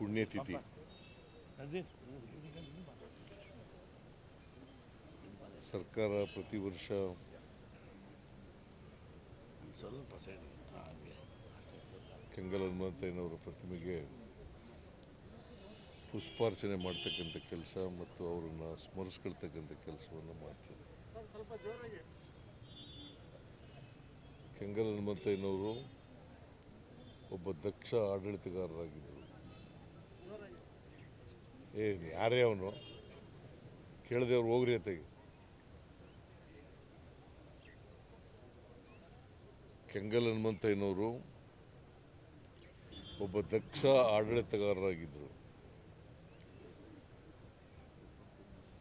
ಪುಣ್ಯತಿಥಿ ಸರ್ಕಾರ ಪ್ರತಿ ವರ್ಷ ಕೆಂಗಲ್ ಹನುಮಂತಯ್ಯನವರ ಪ್ರತಿಮೆಗೆ ಪುಷ್ಪಾರ್ಚನೆ ಮಾಡ್ತಕ್ಕಂಥ ಕೆಲಸ ಮತ್ತು ಅವರನ್ನು ಸ್ಮರಿಸ್ಕೊಳ್ತಕ್ಕಂಥ ಕೆಲಸವನ್ನು ಮಾಡ್ತಾರೆ ಕೆಂಗಲ್ ಹನುಮಂತಯ್ಯನವರು ಒಬ್ಬ ದಕ್ಷ ಆಡಳಿತಗಾರರಾಗಿದ್ದರು. ಏ ಯಾರೇ ಅವನು? ಕೇಳಿದೆವ್ರು ಹೋಗ್ರಿ ಅತೆಗೆ ಕೆಂಗಲ್ ಹನುಮಂತಯ್ಯನವರು ಒಬ್ಬ ದಕ್ಷ ಆಡಳಿತಗಾರರಾಗಿದ್ದರು.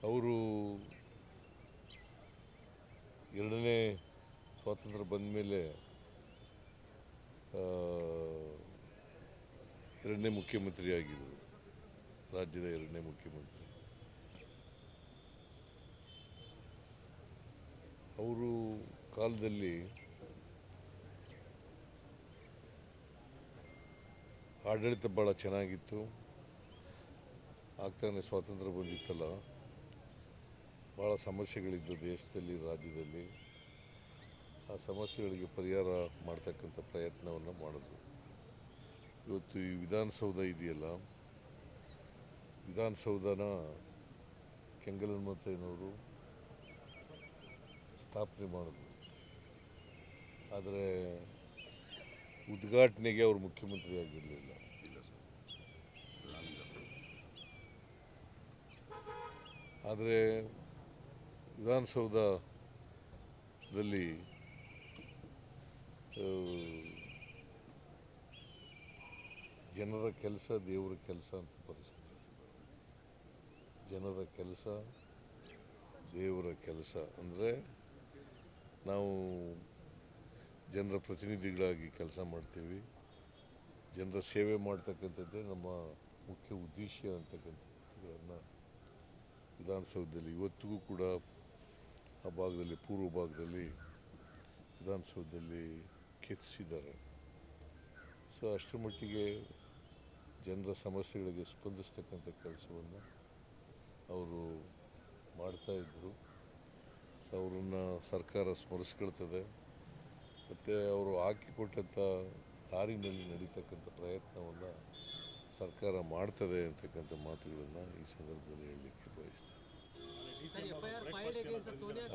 ಅವರು ಎರಡನೇ ಸ್ವಾತಂತ್ರ್ಯ ಬಂದ ಮೇಲೆ ಎರಡನೇ ಮುಖ್ಯಮಂತ್ರಿ ಆಗಿದ್ದರು ರಾಜ್ಯದ ಎರಡನೇ ಮುಖ್ಯಮಂತ್ರಿ. ಅವರು ಕಾಲದಲ್ಲಿ ಆಡಳಿತ ಭಾಳ ಚೆನ್ನಾಗಿತ್ತು. ಆಗ್ತಾನೆ ಸ್ವಾತಂತ್ರ್ಯ ಬಂದಿತ್ತಲ್ಲ. ಭಾಳ ಸಮಸ್ಯೆಗಳಿದ್ದು ದೇಶದಲ್ಲಿ, ರಾಜ್ಯದಲ್ಲಿ. ಆ ಸಮಸ್ಯೆಗಳಿಗೆ ಪರಿಹಾರ ಮಾಡ್ತಕ್ಕಂಥ ಪ್ರಯತ್ನವನ್ನು ಮಾಡಿದ್ರು. ಇವತ್ತು ಈ ವಿಧಾನಸೌಧ ಇದೆಯಲ್ಲ ವಿಧಾನಸೌಧನ ಕೆಂಗಲ್ ಹನುಮಂತಯ್ಯನವರು ಸ್ಥಾಪನೆ ಮಾಡಿದ್ರು. ಆದರೆ ಉದ್ಘಾಟನೆಗೆ ಅವರು ಮುಖ್ಯಮಂತ್ರಿ ಆಗಿರಲಿಲ್ಲ. ಇಲ್ಲ ಸರ್. ಆದರೆ ವಿಧಾನಸೌಧದಲ್ಲಿ ಜನರ ಕೆಲಸ ದೇವರ ಕೆಲಸ ಅಂತ ಪರಿಸ್ಥಿತಿ. ಜನರ ಕೆಲಸ, ದೇವರ ಕೆಲಸ ಅಂದರೆ ನಾವು ಜನರ ಪ್ರತಿನಿಧಿಗಳಾಗಿ ಕೆಲಸ ಮಾಡ್ತೀವಿ. ಜನರ ಸೇವೆ ಮಾಡ್ತಕ್ಕಂಥದ್ದೇ ನಮ್ಮ ಮುಖ್ಯ ಉದ್ದೇಶ ಅಂತಕ್ಕಂಥದ್ದನ್ನು ವಿಧಾನಸೌಧದಲ್ಲಿ. ಇವತ್ತಿಗೂ ಕೂಡ ಆ ಭಾಗದಲ್ಲಿ, ಪೂರ್ವ ಭಾಗದಲ್ಲಿ ವಿಧಾನಸೌಧದಲ್ಲಿ ಕೆತ್ತಿಸಿದ್ದಾರೆ. ಸೊ ಅಷ್ಟರ ಮಟ್ಟಿಗೆ ಜನರ ಸಮಸ್ಯೆಗಳಿಗೆ ಸ್ಪಂದಿಸ್ತಕ್ಕಂಥ ಕೆಲಸವನ್ನು ಅವರು ಮಾಡ್ತಾಯಿದ್ರು ಸೊ ಅವ್ರನ್ನ ಸರ್ಕಾರ ಸ್ಮರಿಸ್ಕೊಳ್ತದೆ. ಮತ್ತು ಅವರು ಹಾಕಿಕೊಟ್ಟಂಥ ದಾರಿನಲ್ಲಿ ನಡೀತಕ್ಕಂಥ ಪ್ರಯತ್ನವನ್ನು ಸರ್ಕಾರ ಮಾಡ್ತದೆ ಅಂತಕ್ಕಂಥ ಮಾತುಗಳನ್ನು ಈ ಸಂದರ್ಭದಲ್ಲಿ ಹೇಳಲಿಕ್ಕೆ ಬಯಸ್ತೀನಿ. Sir FIR filed against Sonia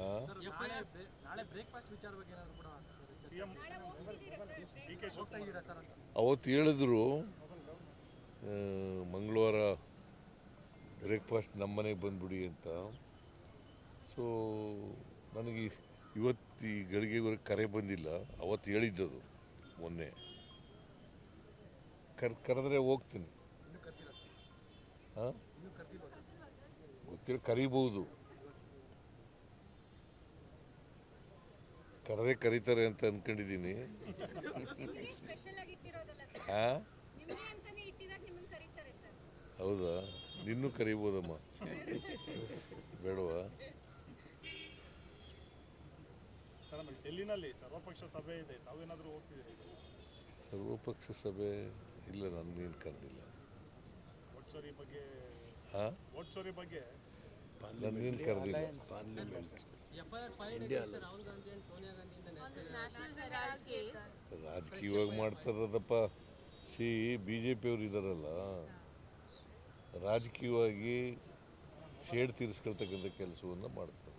FIR ನಾಳೆ ಬ್ರೇಕ್ಫಾಸ್ಟ್ ವಿಚಾರ ಬಗ್ಗೆ ಏನಾದ್ರು ಕೂಡ ಸಿಎಂ ಡಿ ಇದ್ದೀರಾ ಸರ್ ಅಂತ. ಅವತ್ತು ಹೇಳಿದ್ರು ಮಂಗಳವಾರ ಬ್ರೇಕ್ಫಾಸ್ಟ್ ನಮ್ಮ ಮನೆಗೆ ಬಂದ್ಬಿಡಿ ಅಂತ. ಸೊ ನನಗೆ ಇವತ್ತು ಈ ಗಳಿಗೆವರೆಗೆ ಕರೆ ಬಂದಿಲ್ಲ. ಅವತ್ತು ಹೇಳಿದ್ದದು ಮೊನ್ನೆ. ಕರ್ ಕರೆದ್ರೆ ಹೋಗ್ತೀನಿ. ಹಾಂ? ಗೊತ್ತಿಲ್ಲ ಕರಿಬೋದು ಕರೆದೇ ಕರೀತಾರೆ ಅಂತ ಸರ್ ಹಾಂ? ಹೌದಾ? ನಿನ್ನೂ ಕರಿಬೋದಮ್ಮ. ಬೇಡವಾ? ಸರ್ ಆಮೇಲೆ ಡೆಲ್ಲಿನಲ್ಲಿ ಸರ್ವಪಕ್ಷ ಸಭೆ ಇದೆ. ತಾವೇನಾದರೂ ಹೋಗ್ತಿದ್ದೀರಿ ಸರ್ವಪಕ್ಷ ಸಭೆ ಇಲ್ಲ ನನ್ನೇನು ಕರೆದಿಲ್ಲ. ನನ್ನೇನು ಕರೆದಿಲ್ಲ. ರಾಜಕೀಯವಾಗಿ ಮಾಡ್ತಾರದಪ್ಪ ಸಿ ಬಿ ಜೆ ಪಿಯವ್ರು ಇದ್ದಾರಲ್ಲ ರಾಜಕೀಯವಾಗಿ ಸೇಡ್ ತೀರಿಸ್ಕೊಳ್ತಕ್ಕಂಥ ಕೆಲಸವನ್ನು ಮಾಡ್ತಾರೆ.